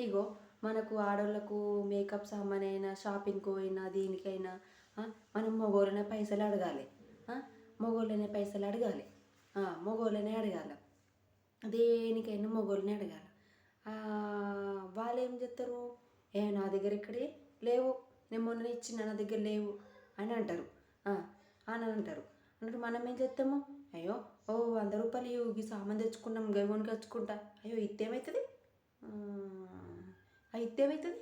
ఇగో మనకు ఆడవాళ్ళకు మేకప్ సామాన్ అయినా షాపింగ్కి అయినా దీనికైనా మనం మగోళ్ళనే పైసలు అడగాలి. మగోళ్ళనే పైసలు అడగాలి. మగోళ్ళనే అడగాలి. దేనికైనా మగోళ్ళనే అడగాలి. వాళ్ళు ఏం చెప్తారు ఏ నా దగ్గర ఇక్కడే లేవు. నేను మొన్న ఇచ్చిన నా దగ్గర లేవు అని అంటారు. అని అంటారు. అంటే మనం ఏం చేస్తాము అయ్యో ఓ వంద రూపాయలు ఇవ్వు, ఈ సామాన్ తెచ్చుకున్నాం గవిని తెచ్చుకుంటా అయ్యో ఇత్తేమవుతుంది అయితే ఏమవుతుంది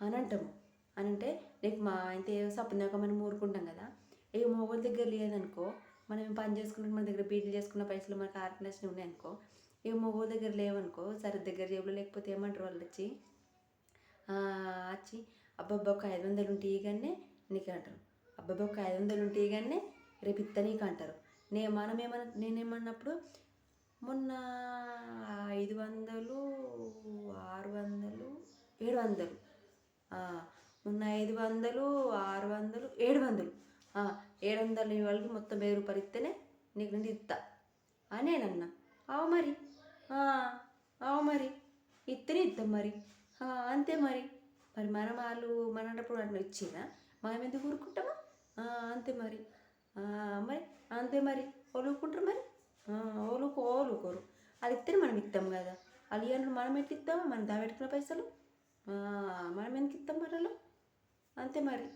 అని అంటాము అని అంటే నీకు మా అయితే సపనాక మనం ఊరుకుంటాం కదా ఏ మొబైల్ దగ్గర లేదనుకో మనం ఏం పని చేసుకుంటే మన దగ్గర బీట్లు చేసుకున్న పైసలు మనకు ఆర్గనైజ్ ఉన్నాయనుకో ఏ మొబైల్ దగ్గర లేవనుకో సరే దగ్గర జేబులో లేకపోతే ఏమంటారు వాళ్ళు వచ్చి? వచ్చి అబ్బబ్బా ఒక ఐదు వందలు ఉంటే కానీ నీకు అంటారు. అబ్బబ్బా ఒక ఐదు వందలు ఉంటే కానీ రేపు ఇత్త నీకు అంటారు. నే మనం ఏమన్నా నేనేమన్నప్పుడు మొన్న ఐదు వందలు ఏడు వందలు. ఉన్న మొన్న ఐదు వందలు ఆరు వందలు ఏడు వందలు. ఏడు వందలు వాళ్ళకి మొత్తం వెయ్యి రూపాయలు ఇస్తేనే నీకు నుండి ఇస్తా. అనేనన్న. అవు మరి. అవు మరి. ఇస్తేనే ఇద్దాం మరి. అంతే మరి. మరి మనం వాళ్ళు మనప్పుడు అట్లా ఇచ్చినా? మనం ఎందుకు ఊరుకుంటామా? అంతే మరి. మరి అంతే మరి. ఓలుకుంటారు మరి. ఓలుకు ఓలుకోరు అది ఇస్తేనే మనం ఇస్తాం కదా. వాళ్ళు మనం ఎట్లా ఇస్తామా? మనం దాబెట్టుకున్న పైసలు. మనం ఎందుకు ఇస్తాం మరలో అంతే మరి.